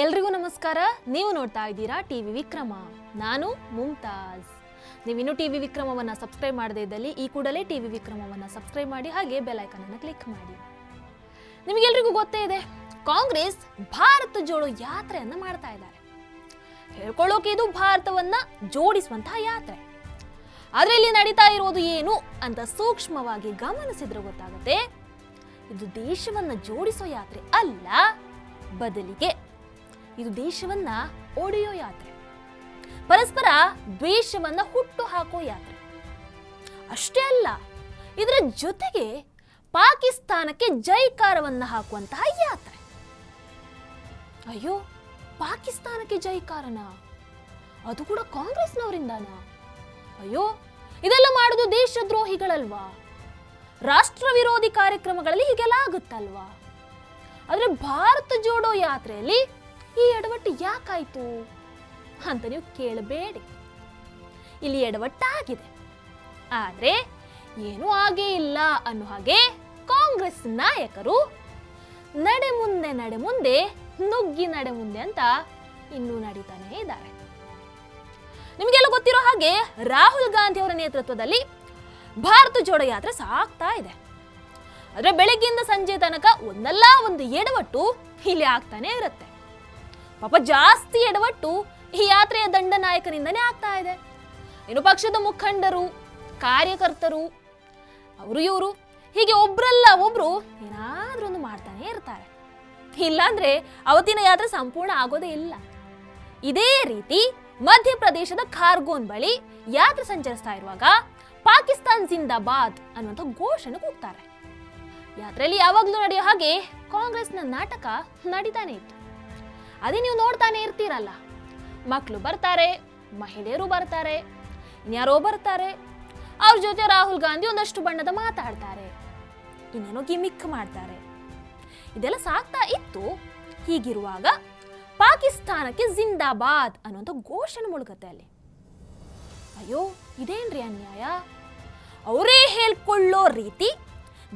ಎಲ್ರಿಗೂ ನಮಸ್ಕಾರ. ನೀವು ನೋಡ್ತಾ ಇದ್ದೀರಾ ಟಿವಿ ವಿಕ್ರಮ. ನಾನು ಮುಮ್ತಾಜ್ ನೀವಿನ್ನೂ ಟಿವಿ ವಿಕ್ರಮವನ್ನು ಸಬ್ಸ್ಕ್ರೈಬ್ ಮಾಡದೇ ಇದ್ದಲ್ಲಿ ಈ ಕೂಡಲೇ ಟಿವಿ ವಿಕ್ರಮವನ್ನು ಸಬ್ಸ್ಕ್ರೈಬ್ ಮಾಡಿ, ಹಾಗೆ ಬೆಲ್ ಐಕನ್ ಅನ್ನು ಕ್ಲಿಕ್ ಮಾಡಿ. ನಿಮಗೆಲ್ರಿಗೂ ಗೊತ್ತೇ ಇದೆ, ಕಾಂಗ್ರೆಸ್ ಭಾರತ ಜೋಡೋ ಯಾತ್ರೆಯನ್ನು ಮಾಡ್ತಾ ಇದ್ದಾರೆ. ಹೇಳ್ಕೊಳ್ಳೋಕೆ ಇದು ಭಾರತವನ್ನ ಜೋಡಿಸುವಂತಹ ಯಾತ್ರೆ. ಅದರಲ್ಲಿ ಇಲ್ಲಿ ನಡೀತಾ ಇರೋದು ಏನು ಅಂತ ಸೂಕ್ಷ್ಮವಾಗಿ ಗಮನಿಸಿದ್ರೆ ಗೊತ್ತಾಗುತ್ತೆ. ಇದು ದೇಶವನ್ನ ಜೋಡಿಸೋ ಯಾತ್ರೆ ಅಲ್ಲ, ಬದಲಿಗೆ ಇದು ದೇಶವನ್ನ ಒಡೆಯೋ ಯಾತ್ರೆ. ಪರಸ್ಪರ ದ್ವೇಷವನ್ನ ಹುಟ್ಟು ಹಾಕೋ ಯಾತ್ರೆ. ಅಷ್ಟೇ ಅಲ್ಲ, ಇದರ ಜೊತೆಗೆ ಪಾಕಿಸ್ತಾನಕ್ಕೆ ಜೈಕಾರವನ್ನ ಹಾಕುವಂತಹ ಯಾತ್ರೆ. ಅಯ್ಯೋ, ಪಾಕಿಸ್ತಾನಕ್ಕೆ ಜೈಕಾರನ? ಅದು ಕೂಡ ಕಾಂಗ್ರೆಸ್ನವರಿಂದಾನ? ಅಯ್ಯೋ, ಇದೆಲ್ಲ ಮಾಡೋದು ದೇಶದ್ರೋಹಿಗಳಲ್ವಾ? ರಾಷ್ಟ್ರ ವಿರೋಧಿ ಕಾರ್ಯಕ್ರಮಗಳಲ್ಲಿ ಹೀಗೆಲ್ಲ ಆಗುತ್ತಲ್ವಾ? ಆದ್ರೆ ಭಾರತ ಜೋಡೋ ಯಾತ್ರೆಯಲ್ಲಿ ಈ ಎಡವಟ್ಟು ಯಾಕಾಯ್ತು ಅಂತ ನೀವು ಕೇಳಬೇಡಿ. ಇಲ್ಲಿ ಎಡವಟ್ಟಾಗಿದೆ. ಆದರೆ ಏನೂ ಆಗೇ ಇಲ್ಲ ಅನ್ನೋ ಹಾಗೆ ಕಾಂಗ್ರೆಸ್ ನಾಯಕರು ನಡೆ ಮುಂದೆ ನಡೆ ಮುಂದೆ, ನುಗ್ಗಿ ನಡೆ ಮುಂದೆ ಅಂತ ಇನ್ನೂ ನಡೀತಾನೆ ಇದ್ದಾರೆ. ನಿಮಗೆಲ್ಲ ಗೊತ್ತಿರೋ ಹಾಗೆ ರಾಹುಲ್ ಗಾಂಧಿ ಅವರ ನೇತೃತ್ವದಲ್ಲಿ ಭಾರತ ಜೋಡ ಯಾತ್ರೆ ಸಾಗ್ತಾ ಇದೆ. ಆದರೆ ಬೆಳಗ್ಗೆಯಿಂದ ಸಂಜೆ ತನಕ ಒಂದಲ್ಲ ಒಂದು ಎಡವಟ್ಟು ಇಲ್ಲಿ ಆಗ್ತಾನೆ ಇರುತ್ತೆ. ಪಾಪ ಜಾಸ್ತಿ ಎಡವಟ್ಟು ಈ ಯಾತ್ರೆಯ ದಂಡ ನಾಯಕನಿಂದನೇ ಆಗ್ತಾ ಇದೆ. ಇನ್ನು ಪಕ್ಷದ ಮುಖಂಡರು, ಕಾರ್ಯಕರ್ತರು, ಅವರು ಇವರು, ಹೀಗೆ ಒಬ್ರಲ್ಲ ಒಬ್ರು ಏನಾದ್ರೂ ಒಂದು ಮಾಡ್ತಾನೆ ಇರ್ತಾರೆ. ಇಲ್ಲಾಂದ್ರೆ ಅವತ್ತಿನ ಯಾತ್ರೆ ಸಂಪೂರ್ಣ ಆಗೋದೇ ಇಲ್ಲ. ಇದೇ ರೀತಿ ಮಧ್ಯಪ್ರದೇಶದ ಖಾರ್ಗೋನ್ ಬಳಿ ಯಾತ್ರೆ ಸಂಚರಿಸ್ತಾ ಇರುವಾಗ ಪಾಕಿಸ್ತಾನ್ ಜಿಂದಾಬಾದ್ ಅನ್ನುವಂಥ ಘೋಷಣೆ ಕೂಗ್ತಾರೆ. ಯಾತ್ರೆಯಲ್ಲಿ ಯಾವಾಗಲೂ ನಡೆಯೋ ಹಾಗೆ ಕಾಂಗ್ರೆಸ್ನ ನಾಟಕ ನಡೀತಾನೆ ಇತ್ತು. ಅದೇ ನೀವು ನೋಡ್ತಾನೆ ಇರ್ತೀರಲ್ಲ. ಮಕ್ಕಳು ಬರ್ತಾರೆ, ಮಹಿಳೆಯರು ಬರ್ತಾರೆ, ಇನ್ಯಾರೋ ಬರ್ತಾರೆ. ಅವ್ರ ಜೊತೆ ರಾಹುಲ್ ಗಾಂಧಿ ಒಂದಷ್ಟು ಬಣ್ಣದ ಮಾತಾಡ್ತಾರೆ. ಇನ್ನೇನೋ ಗಿಮಿಕ್ ಮಾಡ್ತಾರೆ. ಇದೆಲ್ಲ ಸಾಕ್ತಾ ಇತ್ತು. ಹೀಗಿರುವಾಗ ಪಾಕಿಸ್ತಾನಕ್ಕೆ ಜಿಂದಾಬಾದ್ ಅನ್ನುವಂಥ ಘೋಷಣೆ ಮುಳುಗತ್ತೆ ಅಲ್ಲಿ. ಅಯ್ಯೋ, ಇದೇನ್ರಿ ಅನ್ಯಾಯ? ಅವರೇ ಹೇಳ್ಕೊಳ್ಳೋ ರೀತಿ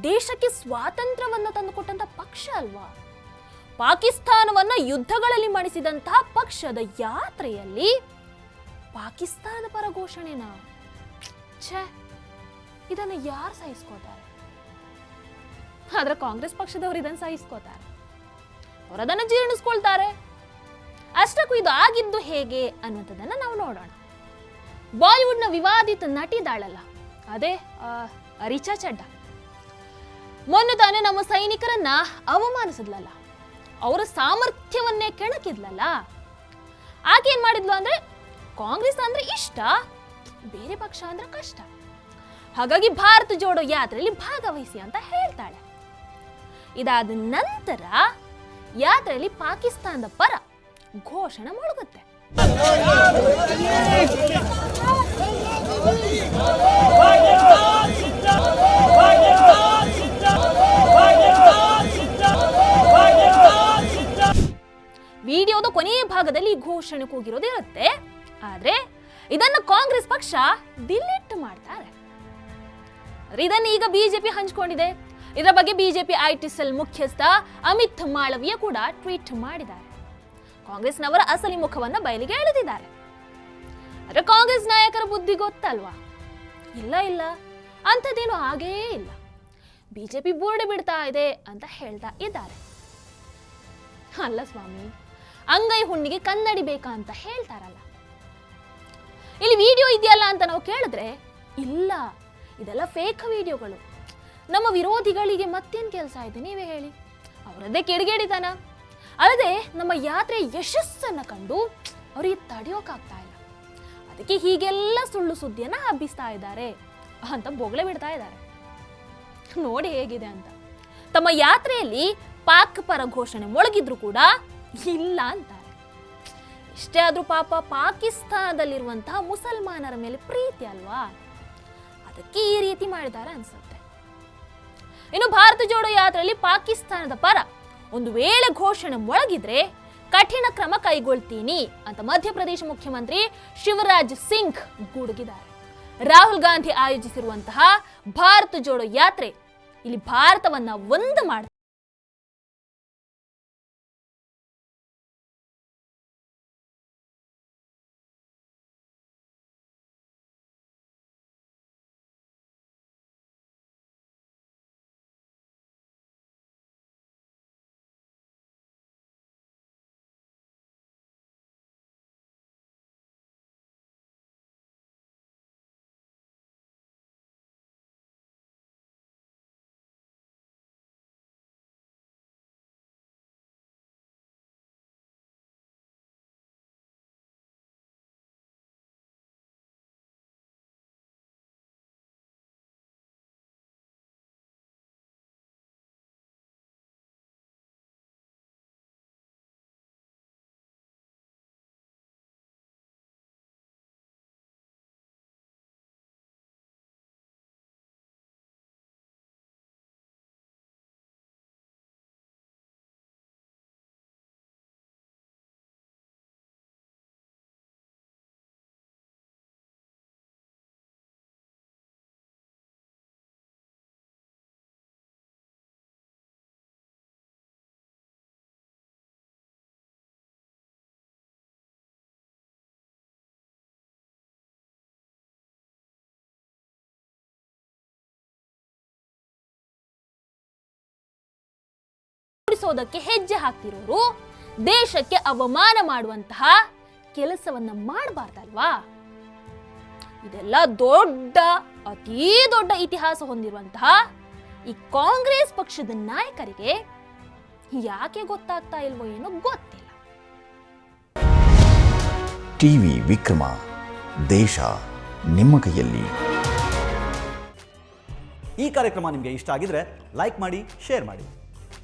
ದೇಶಕ್ಕೆ ಸ್ವಾತಂತ್ರ್ಯವನ್ನು ತಂದುಕೊಟ್ಟಂತ ಪಕ್ಷ ಅಲ್ವಾ? ಪಾಕಿಸ್ತಾನವನ್ನ ಯುದ್ಧಗಳಲ್ಲಿ ಮಣಿಸಿದಂತಹ ಪಕ್ಷದ ಯಾತ್ರೆಯಲ್ಲಿ ಪಾಕಿಸ್ತಾನ ಪರ ಘೋಷಣೆನ? ಛೇ, ಇದನ್ನ ಯಾರು ಸಹಿಸ್ಕೋತಾರೆ ಆದ್ರೆ ಕಾಂಗ್ರೆಸ್ ಪಕ್ಷದವರು ಇದನ್ನು ಸಹಿಸ್ಕೋತಾರೆ ಅವರು ಅದನ್ನ ಜೀರ್ಣಿಸ್ಕೊಳ್ತಾರೆ. ಅಷ್ಟಕ್ಕೂ ಇದು ಆಗಿದ್ದು ಹೇಗೆ ಅನ್ನುವಂಥದ್ದನ್ನ ನಾವು ನೋಡೋಣ. ಬಾಲಿವುಡ್ನ ವಿವಾದಿತ ನಟಿದಾಳಲ್ಲ ಅದೇ ರಿಚಾ ಚಡ್ಡಾ. ಮೊನ್ನೆ ತಾನೇ ನಮ್ಮ ಸೈನಿಕರನ್ನ ಅವಮಾನಿಸಿದ್ಲಲ್ಲ? ಅವರ ಸಾಮರ್ಥ್ಯವನ್ನೇ ಕೆಣಕಿದ್ಲಲ್ಲ? ಆಕೆ ಏನ್ ಮಾಡಿದ್ಲು ಅಂದ್ರೆ ಕಾಂಗ್ರೆಸ್ ಅಂದ್ರೆ ಇಷ್ಟ, ಬೇರೆ ಪಕ್ಷ ಅಂದ್ರೆ ಕಷ್ಟ. ಹಾಗಾಗಿ ಭಾರತ ಜೋಡೋ ಯಾತ್ರೆಯಲ್ಲಿ ಭಾಗವಹಿಸಿ ಅಂತ ಹೇಳ್ತಾಳೆ. ಇದಾದ ನಂತರ ಯಾತ್ರೆಯಲ್ಲಿ ಪಾಕಿಸ್ತಾನದ ಪರ ಘೋಷಣೆ ಮೊಳಗುತ್ತೆ. ಭಾಗದಲ್ಲಿ ಘೋಷಣೆ ಕೂಗಿರೋದಿರುತ್ತೆ ಆದ್ರೆ ಇದನ್ನು ಕಾಂಗ್ರೆಸ್ ಪಕ್ಷ ಡಿಲೀಟ್ ಮಾಡ್ತಾರೆ. ಇದನ್ನು ಈಗ ಬಿಜೆಪಿ ಹಂಚಿಕೊಂಡಿದೆ. ಇದರ ಬಗ್ಗೆ ಬಿಜೆಪಿ ಐಟಿ ಸೆಲ್ ಮುಖ್ಯಸ್ಥ ಅಮಿತ್ ಮಾಳವಿಯ ಕೂಡ ಟ್ವೀಟ್ ಮಾಡಿದ್ದಾರೆ. ಕಾಂಗ್ರೆಸ್ನವರ ಅಸಲಿ ಮುಖವನ್ನು ಬಯಲಿಗೆ ಎಳೆದಿದ್ದಾರೆ. ಆದ್ರೆ ಕಾಂಗ್ರೆಸ್ ನಾಯಕರ ಬುದ್ಧಿ ಗೊತ್ತಲ್ವಾ? ಇಲ್ಲ ಇಲ್ಲ. ಅಂಥದ್ದೇನು ಹಾಗೇ ಇಲ್ಲ. ಬಿಜೆಪಿ ಬೋರ್ಡ್ ಬಿಡ್ತಾ ಇದೆ ಅಂತ ಹೇಳ್ತಾ ಇದ್ದಾರೆ. ಅಲ್ಲ ಸ್ವಾಮಿ ಅಂಗೈ ಹುಣ್ಣಿಗೆ ಕನ್ನಡಿ ಬೇಕಾ ಅಂತ ಹೇಳ್ತಾರಲ್ಲ. ಇಲ್ಲಿ ವಿಡಿಯೋ ಇದೆಯಲ್ಲ ಅಂತ ನಾವು ಕೇಳಿದ್ರೆ, ಇಲ್ಲ, ಇದೆಲ್ಲ ಫೇಕ್ ವಿಡಿಯೋಗಳು ನಮ್ಮ ವಿರೋಧಿಗಳಿಗೆ ಮತ್ತೇನು ಕೆಲಸ ಇದೆ ನೀವೇ ಹೇಳಿ. ಅವರದ್ದೇ ಕಿಡಿಗೇಡಿತನ. ಅಲ್ಲದೆ ನಮ್ಮ ಯಾತ್ರೆ ಯಶಸ್ಸನ್ನು ಕಂಡು ಅವರಿಗೆ ತಡೆಯೋಕ್ಕಾಗ್ತಾ ಇಲ್ಲ. ಅದಕ್ಕೆ ಹೀಗೆಲ್ಲ ಸುಳ್ಳು ಸುದ್ದಿಯನ್ನ ಹಬ್ಬಿಸ್ತಾ ಇದ್ದಾರೆ ಅಂತ ಬೊಗಳೆ ಬಿಡ್ತಾ ಇದ್ದಾರೆ. ನೋಡಿ ಹೇಗಿದೆ ಅಂತ. ತಮ್ಮ ಯಾತ್ರೆಯಲ್ಲಿ ಪಾಕ್ ಪರ ಘೋಷಣೆ ಮೊಳಗಿದ್ರು ಕೂಡ ಇಲ್ಲ ಅಂತಾರೆ. ಇಷ್ಟೇ ಆದ್ರೂ ಪಾಪ ಪಾಕಿಸ್ತಾನದಲ್ಲಿರುವಂತಹ ಮುಸಲ್ಮಾನರ ಮೇಲೆ ಪ್ರೀತಿ ಅಲ್ವಾ? ಅದಕ್ಕೆ ಈ ರೀತಿ ಮಾಡಿದ್ದಾರೆ ಅನ್ಸುತ್ತೆ. ಇನ್ನು ಭಾರತ ಜೋಡೋ ಯಾತ್ರೆಯಲ್ಲಿ ಪಾಕಿಸ್ತಾನದ ಪರ ಒಂದು ವೇಳೆ ಘೋಷಣೆ ಮೊಳಗಿದ್ರೆ ಕಠಿಣ ಕ್ರಮ ಕೈಗೊಳ್ತೀನಿ ಅಂತ ಮಧ್ಯಪ್ರದೇಶ ಮುಖ್ಯಮಂತ್ರಿ ಶಿವರಾಜ್ ಸಿಂಗ್ ಗುಡುಗಿದ್ದಾರೆ. ರಾಹುಲ್ ಗಾಂಧಿ ಆಯೋಜಿಸಿರುವಂತಹ ಭಾರತ ಜೋಡೋ ಯಾತ್ರೆ ಇಲ್ಲಿ ಭಾರತವನ್ನ ಒಂದು ಮಾಡ ಉಳಿಸೋದಕ್ಕೆ ಹೆಜ್ಜೆ ಹಾಕ್ತಿರೋರು? ದೇಶಕ್ಕೆ ಅವಮಾನ ಮಾಡುವಂತಹ ಕೆಲಸವನ್ನ ಮಾಡಬಾರ್ದಲ್ವಾ? ಇದೆಲ್ಲ ದೊಡ್ಡ ಅತೀ ದೊಡ್ಡ ಇತಿಹಾಸ ಹೊಂದಿರುವಂತಹ ಈ ಕಾಂಗ್ರೆಸ್ ಪಕ್ಷದ ನಾಯಕರಿಗೆ ಯಾಕೆ ಗೊತ್ತಾಗ್ತಾ ಇಲ್ವೋ ಏನೋ ಗೊತ್ತಿಲ್ಲ. ಟಿವಿ ವಿಕ್ರಮ ದೇಶ ನಿಮ್ಮ ಕೈಯಲ್ಲಿ. ಈ ಕಾರ್ಯಕ್ರಮ ನಿಮಗೆ ಇಷ್ಟ ಆಗಿದ್ರೆ ಲೈಕ್ ಮಾಡಿ ಶೇರ್ ಮಾಡಿ.